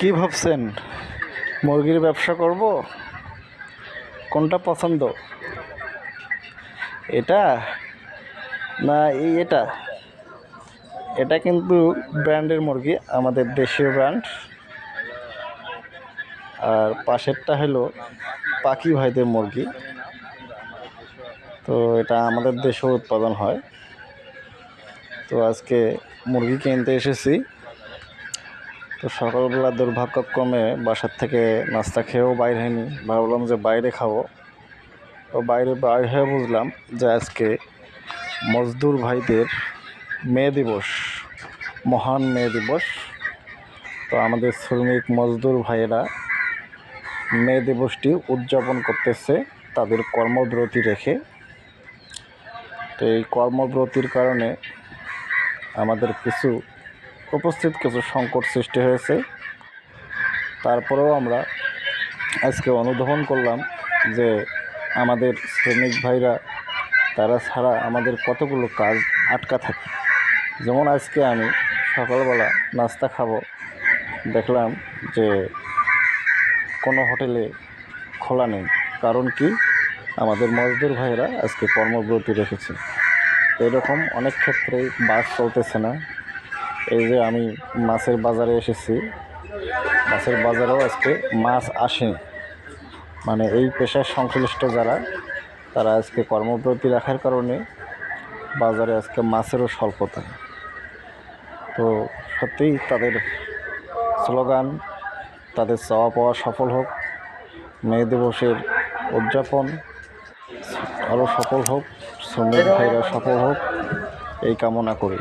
কি ভাবছেন? মুরগির ব্যবসা করব? কোনটা পছন্দ? এটা? না, এই এটা। এটা কিন্তু ব্র্যান্ডের মুরগি, আমাদের দেশীয় ব্র্যান্ড। আর পাশেরটা হলো পাখি ভাইদের মুরগি। তো এটা আমাদের দেশেও উৎপাদন হয়। তো আজকে মুরগি কিনতে এসেছি। তো সকালবেলা দুর্ভাগ্যক্রমে বাসার থেকে নাস্তা খেয়েও বাইরে হয়নি। ভাবলাম যে বাইরে খাব। তো বাইরে বাইরে হয়ে বুঝলাম যে আজকে মজদুর ভাইদের মে দিবস, মহান মে দিবস। তো আমাদের শ্রমিক মজদুর ভাইয়েরা মে দিবসটি উদযাপন করতেছে তাদের কর্মবিরতি রেখে। তো এই কর্মব্রতির কারণে আমাদের কিছু উপস্থিত কিছু সংকট সৃষ্টি হয়েছে। তারপরেও আমরা আজকে অনুধাবন করলাম যে আমাদের শ্রমিক ভাইরা, তারা ছাড়া আমাদের কতগুলো কাজ আটকা থাকে। যেমন আজকে আমি সকালবেলা নাস্তা খাব, দেখলাম যে কোনো হোটেলে খোলা নেই। কারণ কি? আমাদের মজদুর ভাইরা আজকে কর্মবিরতি রেখেছে। এরকম অনেক ক্ষেত্রেই বাস চলতেছে না। এই যে আমি মাছের বাজারে এসেছি। মাছের বাজারেও আজকে মাছ আসেনি। মানে এই পেশার সংশ্লিষ্ট যারা, তারা আজকে কর্মবিরতি রাখার কারণে বাজারে আজকে মাছেরও স্বল্পতা। তো সত্যিই তাদের স্লোগান, তাদের চাওয়া পাওয়া সফল হোক, মে দিবসের উদযাপন আরও সফল হোক, শ্রমিক ভাইরা সফল হোক, এই কামনা করি।